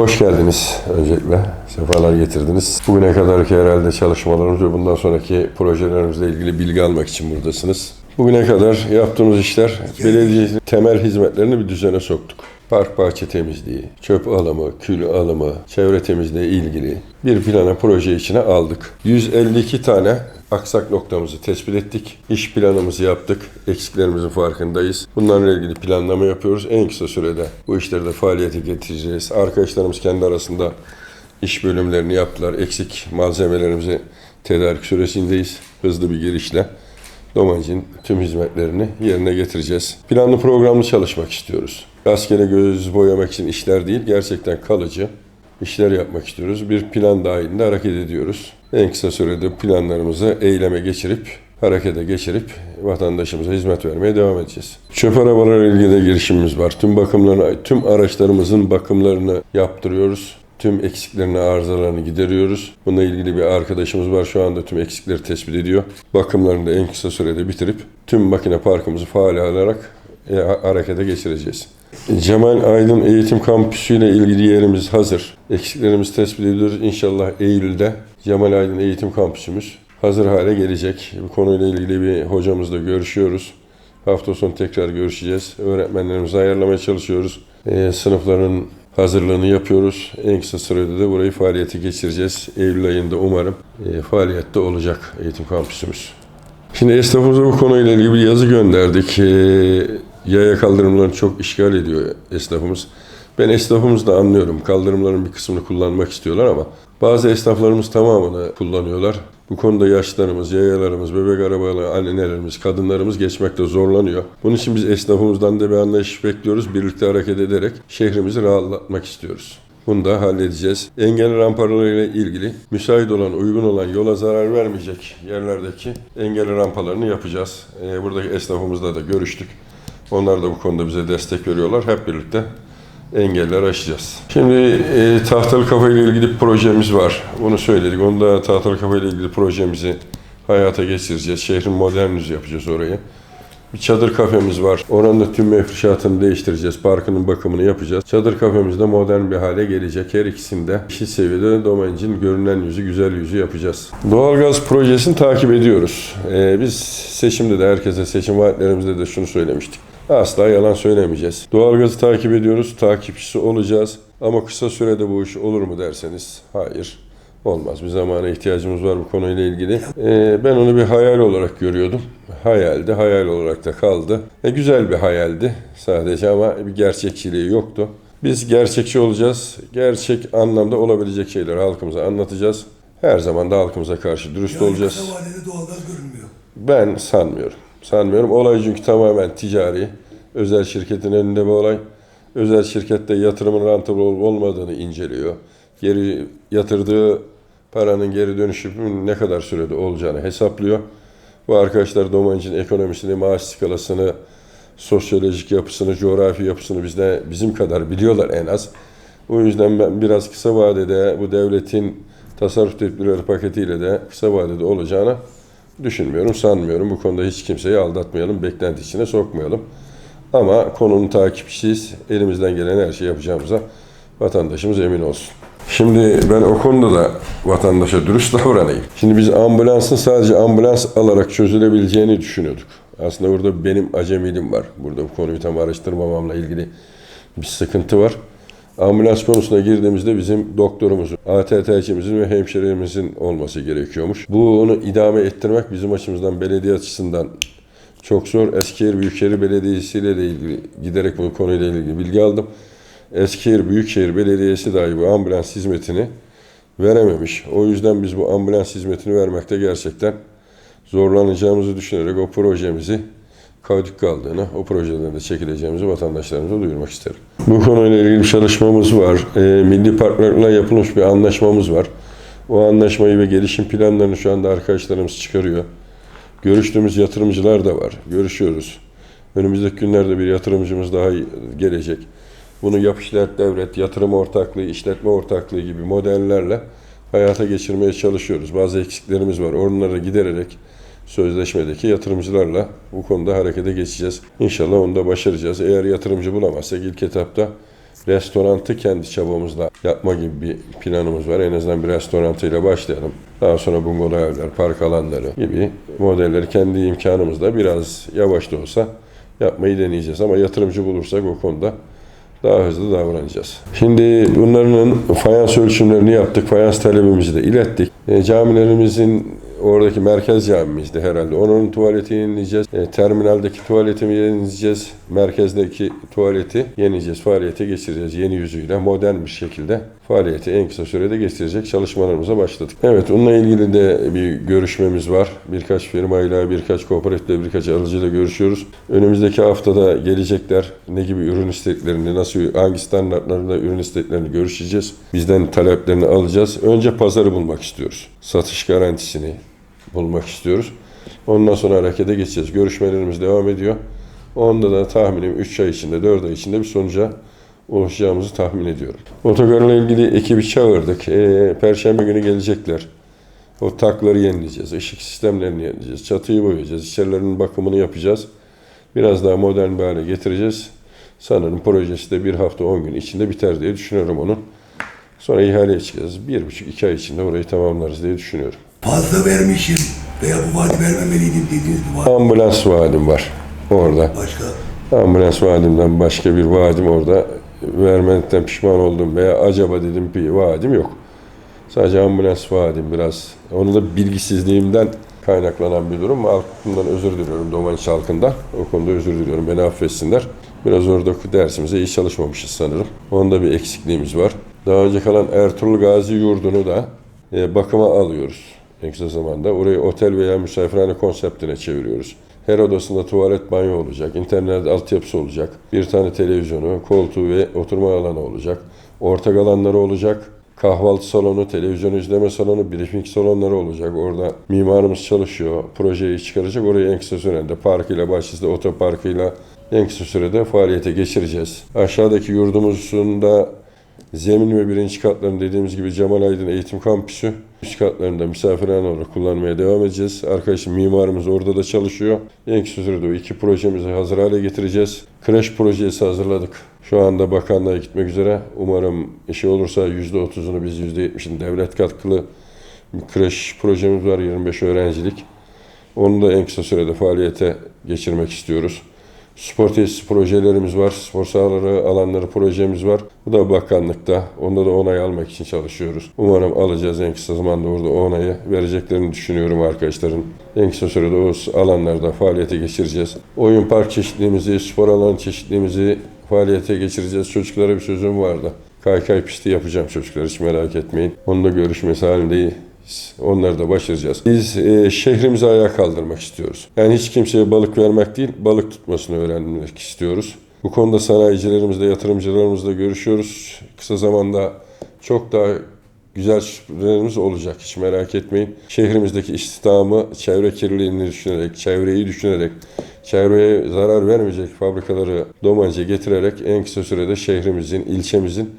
Hoş geldiniz öncelikle. Sefalar getirdiniz. Bugüne kadarki herhalde çalışmalarımız ve bundan sonraki projelerimizle ilgili bilgi almak için buradasınız. Bugüne kadar yaptığımız işler belediyenin temel hizmetlerini bir düzene soktuk. Park bahçe temizliği, çöp alımı, kül alımı, çevre temizliği ilgili bir plana proje içine aldık. 152 tane aksak noktamızı tespit ettik. İş planımızı yaptık. Eksiklerimizin farkındayız. Bunlarla ilgili planlama yapıyoruz. En kısa sürede bu işleri de faaliyete getireceğiz. Arkadaşlarımız kendi arasında iş bölümlerini yaptılar. Eksik malzemelerimizi tedarik süresindeyiz. Hızlı bir girişle Domancı'nın tüm hizmetlerini yerine getireceğiz. Planlı programlı çalışmak istiyoruz. Rastgele göz boyamak için işler değil, gerçekten kalıcı işler yapmak istiyoruz. Bir plan dahilinde hareket ediyoruz. En kısa sürede planlarımızı eyleme geçirip, harekete geçirip vatandaşımıza hizmet vermeye devam edeceğiz. Çöp arabalarla ilgili de girişimimiz var. Tüm bakımlarını, tüm araçlarımızın bakımlarını yaptırıyoruz. Tüm eksiklerini, arızalarını gideriyoruz. Bununla ilgili bir arkadaşımız var. Şu anda tüm eksikleri tespit ediyor. Bakımlarını da en kısa sürede bitirip tüm makine parkımızı faal alarak e, harekete geçireceğiz. Cemal Aydın Eğitim Kampüsü ile ilgili yerimiz hazır. Eksiklerimizi tespit ediyoruz. İnşallah Eylül'de Cemal Aydın Eğitim Kampüsümüz hazır hale gelecek. Bu konuyla ilgili bir hocamızla görüşüyoruz. Hafta sonu tekrar görüşeceğiz. Öğretmenlerimizi ayarlamaya çalışıyoruz. Ee, sınıfların hazırlığını yapıyoruz. En kısa sürede de burayı faaliyete geçireceğiz. Eylül ayında umarım e, faaliyette olacak eğitim kampüsümüz. Şimdi esnafımıza bu konuyla ilgili bir yazı gönderdik. Ee, yaya kaldırımlarını çok işgal ediyor esnafımız. Ben esnafımızı da anlıyorum. Kaldırımların bir kısmını kullanmak istiyorlar ama bazı esnaflarımız tamamını kullanıyorlar. Bu konuda yaşlarımız, yayalarımız, bebek arabaları, annelerimiz, kadınlarımız geçmekte zorlanıyor. Bunun için biz esnafımızdan da bir anlayış bekliyoruz. Birlikte hareket ederek şehrimizi rahatlatmak istiyoruz. Bunu da halledeceğiz. Engelli rampalarıyla ilgili müsait olan, uygun olan, yola zarar vermeyecek yerlerdeki engelli rampalarını yapacağız. Ee, buradaki esnafımızla da görüştük. Onlar da bu konuda bize destek veriyorlar. Hep birlikte engeller aşacağız. Şimdi e, tahtalı kafa ile ilgili bir projemiz var. Bunu söyledik. Onu da tahtalı kafa ile ilgili projemizi hayata geçireceğiz. Şehrin modern yüzü yapacağız orayı. Bir çadır kafemiz var. Oranın da tüm mefruşatını değiştireceğiz. Parkının bakımını yapacağız. Çadır kafemiz de modern bir hale gelecek. Her ikisinde eşit seviyede Domain'cin görünen yüzü, güzel yüzü yapacağız. Doğalgaz projesini takip ediyoruz. Ee, biz seçimde de herkese seçim vaatlerimizde de şunu söylemiştik. Asla yalan söylemeyeceğiz. Doğalgazı takip ediyoruz, takipçisi olacağız. Ama kısa sürede bu iş olur mu derseniz hayır. Olmaz. Bir zamana ihtiyacımız var bu konuyla ilgili. Ee, ben onu bir hayal olarak görüyordum. Hayaldi, hayal olarak da kaldı. E, güzel bir hayaldi sadece ama bir gerçekçiliği yoktu. Biz gerçekçi olacağız. Gerçek anlamda olabilecek şeyleri halkımıza anlatacağız. Her zaman da halkımıza karşı dürüst Yani olacağız. kısa vadede doğalgaz görünmüyor. Ben sanmıyorum. Sanmıyorum. Olay çünkü tamamen ticari. Özel şirketin önünde bir olay. Özel şirkette yatırımın rentable olup olmadığını inceliyor. Geri yatırdığı paranın geri dönüşümün ne kadar sürede olacağını hesaplıyor. Bu arkadaşlar Domancı'nın ekonomisini, maaş skalasını, sosyolojik yapısını, coğrafi yapısını bizde bizim kadar biliyorlar en az. O yüzden ben biraz kısa vadede bu devletin tasarruf tedbirleri paketiyle de kısa vadede olacağını düşünmüyorum, sanmıyorum. Bu konuda hiç kimseyi aldatmayalım, beklenti içine sokmayalım. Ama konunun takipçisiyiz. Elimizden gelen her şeyi yapacağımıza vatandaşımız emin olsun. Şimdi ben o konuda da vatandaşa dürüst davranayım. Şimdi biz ambulansın sadece ambulans alarak çözülebileceğini düşünüyorduk. Aslında burada benim acemiliğim var. Burada bu konuyu tam araştırmamamla ilgili bir sıkıntı var. Ambulans konusuna girdiğimizde bizim doktorumuzun, ATT'cimizin ve hemşiremizin olması gerekiyormuş. Bunu idame ettirmek bizim açımızdan belediye açısından çok zor. Eskişehir Büyükşehir Belediyesi ile ilgili giderek bu konuyla ilgili bilgi aldım. Eskişehir Büyükşehir Belediyesi dahi bu ambulans hizmetini verememiş. O yüzden biz bu ambulans hizmetini vermekte gerçekten zorlanacağımızı düşünerek o projemizi kaydık kaldığını, o projeden de çekileceğimizi vatandaşlarımıza duyurmak isterim. Bu konuyla ilgili bir çalışmamız var. E, milli parklarla yapılmış bir anlaşmamız var. O anlaşmayı ve gelişim planlarını şu anda arkadaşlarımız çıkarıyor. Görüştüğümüz yatırımcılar da var. Görüşüyoruz. Önümüzdeki günlerde bir yatırımcımız daha gelecek. Bunu yap devlet, yatırım ortaklığı, işletme ortaklığı gibi modellerle hayata geçirmeye çalışıyoruz. Bazı eksiklerimiz var. Onları gidererek sözleşmedeki yatırımcılarla bu konuda harekete geçeceğiz. İnşallah onu da başaracağız. Eğer yatırımcı bulamazsak ilk etapta restorantı kendi çabamızla yapma gibi bir planımız var. En azından bir restorantıyla başlayalım. Daha sonra bungalov evler, park alanları gibi modelleri kendi imkanımızla biraz yavaş da olsa yapmayı deneyeceğiz. Ama yatırımcı bulursak o konuda daha hızlı davranacağız. Şimdi bunların fayans ölçümlerini yaptık. Fayans talebimizi de ilettik. E, camilerimizin oradaki merkez camimizde herhalde. Onun tuvaletini yenileyeceğiz. E, terminaldeki tuvaletimi yenileyeceğiz. Merkezdeki tuvaleti yenileyeceğiz. Faaliyete geçireceğiz. Yeni yüzüyle modern bir şekilde faaliyeti en kısa sürede geçirecek çalışmalarımıza başladık. Evet onunla ilgili de bir görüşmemiz var. Birkaç firmayla, birkaç kooperatifle, birkaç alıcıyla görüşüyoruz. Önümüzdeki haftada gelecekler. Ne gibi ürün isteklerini, nasıl, hangi standartlarında ürün isteklerini görüşeceğiz. Bizden taleplerini alacağız. Önce pazarı bulmak istiyoruz. Satış garantisini bulmak istiyoruz. Ondan sonra harekete geçeceğiz. Görüşmelerimiz devam ediyor. Onda da tahminim 3 ay içinde, 4 ay içinde bir sonuca ulaşacağımızı tahmin ediyorum. Otogarla ilgili ekibi çağırdık. Ee, Perşembe günü gelecekler. O takları yenileyeceğiz, ışık sistemlerini yenileyeceğiz, çatıyı boyayacağız, içerilerinin bakımını yapacağız. Biraz daha modern bir hale getireceğiz. Sanırım projesi de bir hafta 10 gün içinde biter diye düşünüyorum onun. Sonra ihaleye çıkacağız. Bir buçuk iki ay içinde orayı tamamlarız diye düşünüyorum. Fazla vermişim veya bu vaadi vermemeliydim dediğiniz bir vaat. Ambulans vaadim var orada. Başka Ambulans vaadimden başka bir vaadim orada. Vermekten pişman oldum veya acaba dedim bir vaadim yok. Sadece ambulans vaadim biraz. Onu da bilgisizliğimden kaynaklanan bir durum. Halkımdan özür diliyorum Domaniç halkından. O konuda özür diliyorum. Beni affetsinler. Biraz orada dersimize iyi çalışmamışız sanırım. Onda bir eksikliğimiz var. Daha önce kalan Ertuğrul Gazi yurdunu da e, bakıma alıyoruz en kısa zamanda. Orayı otel veya misafirhane konseptine çeviriyoruz. Her odasında tuvalet, banyo olacak, internet altyapısı olacak, bir tane televizyonu, koltuğu ve oturma alanı olacak, ortak alanları olacak, kahvaltı salonu, televizyon izleme salonu, briefing salonları olacak. Orada mimarımız çalışıyor, projeyi çıkaracak. Orayı en kısa sürede parkıyla, bahçesiyle, otoparkıyla en kısa sürede faaliyete geçireceğiz. Aşağıdaki yurdumuzun da Zemin ve birinci katlarını dediğimiz gibi Cemal Aydın Eğitim Kampüsü. Üst katlarında misafirhane olarak kullanmaya devam edeceğiz. Arkadaşım mimarımız orada da çalışıyor. En kısa sürede o iki projemizi hazır hale getireceğiz. Kreş projesi hazırladık. Şu anda bakanlığa gitmek üzere. Umarım işi olursa %30'unu biz %70'ini devlet katkılı bir kreş projemiz var 25 öğrencilik. Onu da en kısa sürede faaliyete geçirmek istiyoruz. Spor tesisi projelerimiz var. Spor sahaları, alanları projemiz var. Bu da bakanlıkta. Onda da onay almak için çalışıyoruz. Umarım alacağız en kısa zamanda orada onayı vereceklerini düşünüyorum arkadaşların. En kısa sürede o alanlarda faaliyete geçireceğiz. Oyun park çeşitliğimizi, spor alan çeşitliğimizi faaliyete geçireceğiz. Çocuklara bir sözüm vardı. Kaykay pisti yapacağım çocuklar hiç merak etmeyin. Onunla görüşmesi halindeyiz. Onları da başaracağız. Biz e, şehrimizi ayağa kaldırmak istiyoruz. Yani hiç kimseye balık vermek değil, balık tutmasını öğrenmek istiyoruz. Bu konuda sanayicilerimizle, yatırımcılarımızla görüşüyoruz. Kısa zamanda çok daha güzel sürprilerimiz olacak. Hiç merak etmeyin. Şehrimizdeki istihdamı çevre kirliliğini düşünerek, çevreyi düşünerek, çevreye zarar vermeyecek fabrikaları Domancı'ya getirerek en kısa sürede şehrimizin, ilçemizin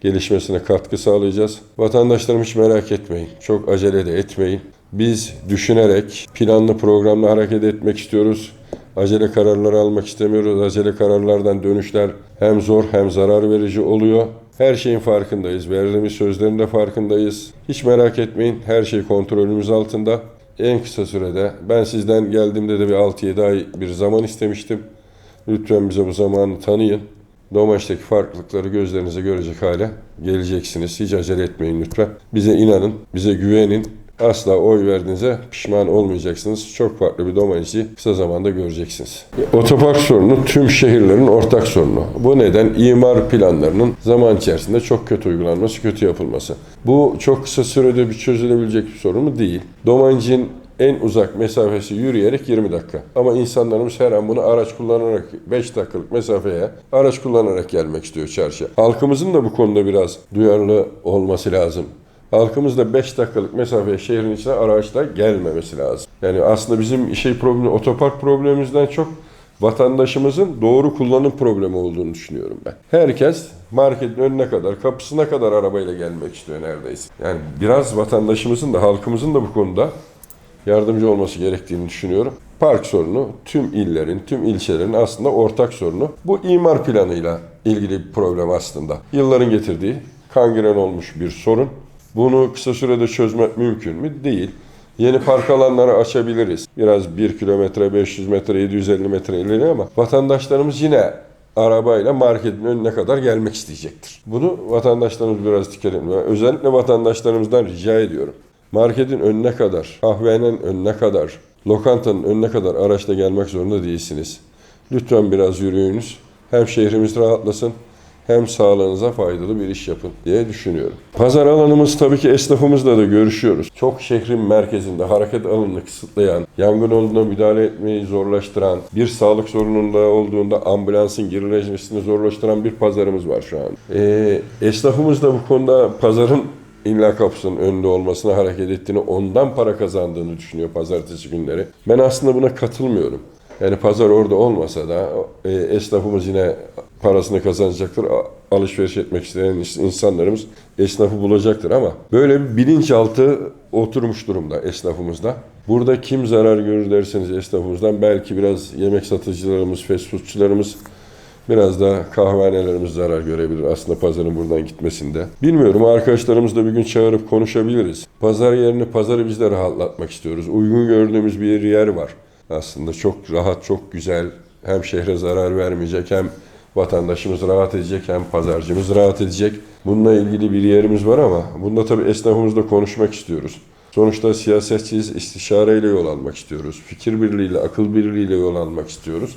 gelişmesine katkı sağlayacağız. Vatandaşlarım hiç merak etmeyin. Çok acele de etmeyin. Biz düşünerek planlı programlı hareket etmek istiyoruz. Acele kararlar almak istemiyoruz. Acele kararlardan dönüşler hem zor hem zarar verici oluyor. Her şeyin farkındayız. Verdiğimiz sözlerin de farkındayız. Hiç merak etmeyin. Her şey kontrolümüz altında. En kısa sürede ben sizden geldiğimde de bir 6-7 ay bir zaman istemiştim. Lütfen bize bu zamanı tanıyın. Domaç'taki farklılıkları gözlerinize görecek hale geleceksiniz. Hiç acele etmeyin lütfen. Bize inanın, bize güvenin. Asla oy verdiğinize pişman olmayacaksınız. Çok farklı bir Domaç'ı kısa zamanda göreceksiniz. Otopark sorunu tüm şehirlerin ortak sorunu. Bu neden imar planlarının zaman içerisinde çok kötü uygulanması, kötü yapılması. Bu çok kısa sürede bir çözülebilecek bir sorun mu? Değil. Domancı'nın en uzak mesafesi yürüyerek 20 dakika. Ama insanlarımız her an bunu araç kullanarak 5 dakikalık mesafeye araç kullanarak gelmek istiyor çarşıya. Halkımızın da bu konuda biraz duyarlı olması lazım. Halkımız da 5 dakikalık mesafeye şehrin içine araçla gelmemesi lazım. Yani aslında bizim şey problemi, otopark problemimizden çok vatandaşımızın doğru kullanım problemi olduğunu düşünüyorum ben. Herkes marketin önüne kadar, kapısına kadar arabayla gelmek istiyor neredeyse. Yani biraz vatandaşımızın da halkımızın da bu konuda yardımcı olması gerektiğini düşünüyorum. Park sorunu tüm illerin, tüm ilçelerin aslında ortak sorunu. Bu imar planıyla ilgili bir problem aslında. Yılların getirdiği kangren olmuş bir sorun. Bunu kısa sürede çözmek mümkün mü? Değil. Yeni park alanları açabiliriz. Biraz 1 kilometre, 500 metre, 750 metre ileri ama vatandaşlarımız yine arabayla marketin önüne kadar gelmek isteyecektir. Bunu vatandaşlarımız biraz dikkat edin. Özellikle vatandaşlarımızdan rica ediyorum. Marketin önüne kadar, kahvenin önüne kadar, lokantanın önüne kadar araçla gelmek zorunda değilsiniz. Lütfen biraz yürüyünüz. Hem şehrimiz rahatlasın hem sağlığınıza faydalı bir iş yapın diye düşünüyorum. Pazar alanımız tabii ki esnafımızla da görüşüyoruz. Çok şehrin merkezinde hareket alanını kısıtlayan, yangın olduğunda müdahale etmeyi zorlaştıran, bir sağlık sorununda olduğunda ambulansın girilmesini zorlaştıran bir pazarımız var şu an. Ee, esnafımız da bu konuda pazarın illa kapısının önünde olmasına hareket ettiğini, ondan para kazandığını düşünüyor pazartesi günleri. Ben aslında buna katılmıyorum. Yani pazar orada olmasa da e, esnafımız yine parasını kazanacaktır. Alışveriş etmek isteyen ins- insanlarımız esnafı bulacaktır ama böyle bir bilinçaltı oturmuş durumda esnafımızda. Burada kim zarar görür derseniz esnafımızdan belki biraz yemek satıcılarımız, fast foodçularımız Biraz da kahvehanelerimiz zarar görebilir aslında pazarın buradan gitmesinde. Bilmiyorum arkadaşlarımızla bir gün çağırıp konuşabiliriz. Pazar yerini pazarı biz de rahatlatmak istiyoruz. Uygun gördüğümüz bir yer var. Aslında çok rahat, çok güzel. Hem şehre zarar vermeyecek hem vatandaşımız rahat edecek hem pazarcımız rahat edecek. Bununla ilgili bir yerimiz var ama bunda tabii esnafımızla konuşmak istiyoruz. Sonuçta siyasetçiyiz, istişareyle yol almak istiyoruz. Fikir birliğiyle, akıl birliğiyle yol almak istiyoruz.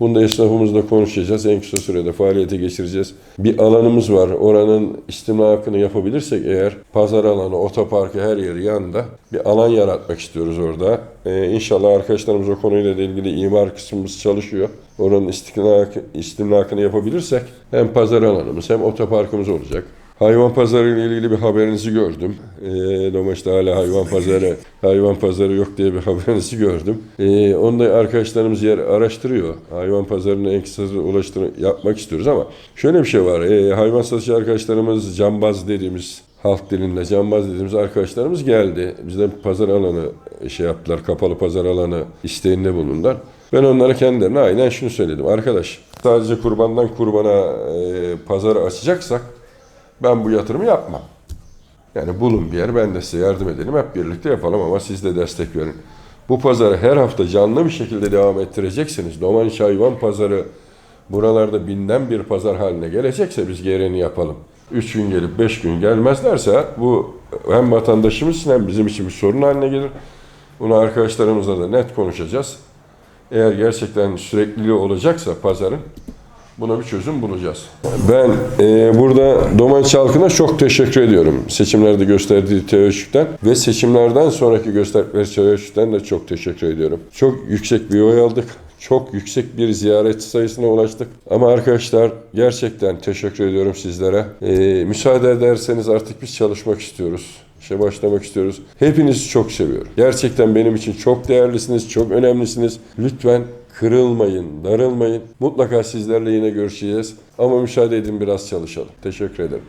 Bunu da esnafımızla konuşacağız. En kısa sürede faaliyete geçireceğiz. Bir alanımız var. Oranın istimlakını yapabilirsek eğer pazar alanı, otoparkı her yeri yanında bir alan yaratmak istiyoruz orada. Ee, inşallah arkadaşlarımız o konuyla ilgili imar kısmımız çalışıyor. Oranın istimlak, istimlakını yapabilirsek hem pazar alanımız hem otoparkımız olacak. Hayvan pazarı ile ilgili bir haberinizi gördüm. Ee, Domaç'ta hala hayvan pazarı, hayvan pazarı yok diye bir haberinizi gördüm. Ee, onu da arkadaşlarımız yer araştırıyor. Hayvan pazarına en kısa ulaştır yapmak istiyoruz ama şöyle bir şey var. Ee, hayvan satıcı arkadaşlarımız cambaz dediğimiz halk dilinde cambaz dediğimiz arkadaşlarımız geldi. Bizden pazar alanı şey yaptılar, kapalı pazar alanı isteğinde bulundular. Ben onlara kendilerine aynen şunu söyledim. Arkadaş sadece kurbandan kurbana e, pazarı açacaksak ben bu yatırımı yapmam. Yani bulun bir yer, ben de size yardım edelim, hep birlikte yapalım ama siz de destek verin. Bu pazarı her hafta canlı bir şekilde devam ettireceksiniz. Domaniç hayvan pazarı buralarda binden bir pazar haline gelecekse biz gereğini yapalım. Üç gün gelip beş gün gelmezlerse bu hem vatandaşımız için hem bizim için bir sorun haline gelir. Bunu arkadaşlarımızla da net konuşacağız. Eğer gerçekten sürekliliği olacaksa pazarın Buna bir çözüm bulacağız. Ben e, burada Domaç halkına çok teşekkür ediyorum. Seçimlerde gösterdiği teveccühten ve seçimlerden sonraki gösterdikleri teveccühten de çok teşekkür ediyorum. Çok yüksek bir oy aldık. Çok yüksek bir ziyaretçi sayısına ulaştık. Ama arkadaşlar gerçekten teşekkür ediyorum sizlere. E, müsaade ederseniz artık biz çalışmak istiyoruz. İşe başlamak istiyoruz. Hepinizi çok seviyorum. Gerçekten benim için çok değerlisiniz, çok önemlisiniz. Lütfen kırılmayın, darılmayın. Mutlaka sizlerle yine görüşeceğiz. Ama müsaade edin biraz çalışalım. Teşekkür ederim.